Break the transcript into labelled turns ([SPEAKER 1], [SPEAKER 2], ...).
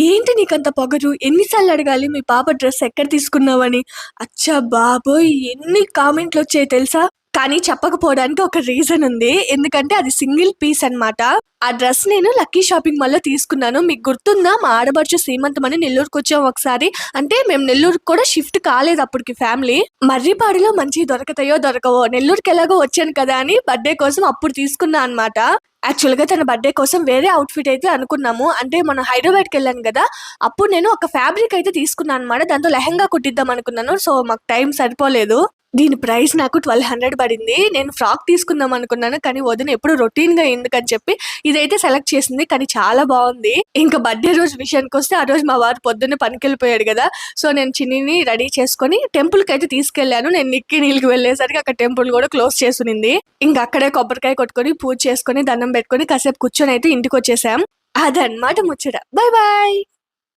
[SPEAKER 1] ఏంటి నీకంత పొగరు? ఎన్నిసార్లు అడగాలి? మీ పాప డ్రెస్ ఎక్కడ తీసుకున్నావని? అచ్చా బాబోయ్! ఎన్ని కామెంట్లు వచ్చాయి తెలుసా? కానీ చెప్పకపోవడానికి ఒక రీజన్ ఉంది. ఎందుకంటే అది సింగిల్ పీస్ అన్నమాట. ఆ డ్రెస్ నేను లక్కీ షాపింగ్ మాల్లో తీసుకున్నాను. మీకు గుర్తుందా? మా ఆడబడుచు సీమంతం అని నెల్లూరుకు వచ్చాం ఒకసారి. అంటే మేము నెల్లూరుకు కూడా షిఫ్ట్ కాలేదు అప్పటికి ఫ్యామిలీ. మర్రిపాడిలో మంచి దొరకతాయో దొరకవో నెల్లూరుకి ఎలాగో వచ్చాను కదా అని బర్త్డే కోసం అప్పుడు తీసుకున్నా అనమాట యాక్చువల్గా తన బర్త్డే కోసం వేరే అవుట్ఫిట్ అయితే అనుకున్నాము. అంటే మనం హైదరాబాద్కి వెళ్ళాను కదా అప్పుడు నేను ఒక ఫ్యాబ్రిక్ అయితే తీసుకున్నాను అనమాట దాంతో లెహంగా కుట్టిద్దాం అనుకున్నాను. సో మాకు టైం సరిపోలేదు. దీని ప్రైస్ నాకు ట్వెల్వ్ హండ్రెడ్ పడింది. నేను ఫ్రాక్ తీసుకుందాం అనుకున్నాను కానీ వదిన ఎప్పుడు రొటీన్గా ఎందుకని చెప్పి ఇదైతే సెలెక్ట్ చేసింది కానీ చాలా బాగుంది. ఇంకా బర్త్డే రోజు విషయానికి వస్తే ఆ రోజు మా వారు పొద్దున్నే పనికి వెళ్ళిపోయాడు కదా సో నేను చిన్నిని రెడీ చేసుకొని టెంపుల్కి అయితే తీసుకెళ్ళాను నేను నిక్కి నీళ్ళకి వెళ్ళేసరికి అక్కడ టెంపుల్ కూడా క్లోజ్ చేసునింది. ఇంకా అక్కడే కొబ్బరికాయ కొట్టుకొని పూజ చేసుకొని దండం పెట్టుకొని కాసేపు కూర్చొని అయితే ఇంటికి వచ్చేసాం. అదనమాట ముచ్చట. Bye bye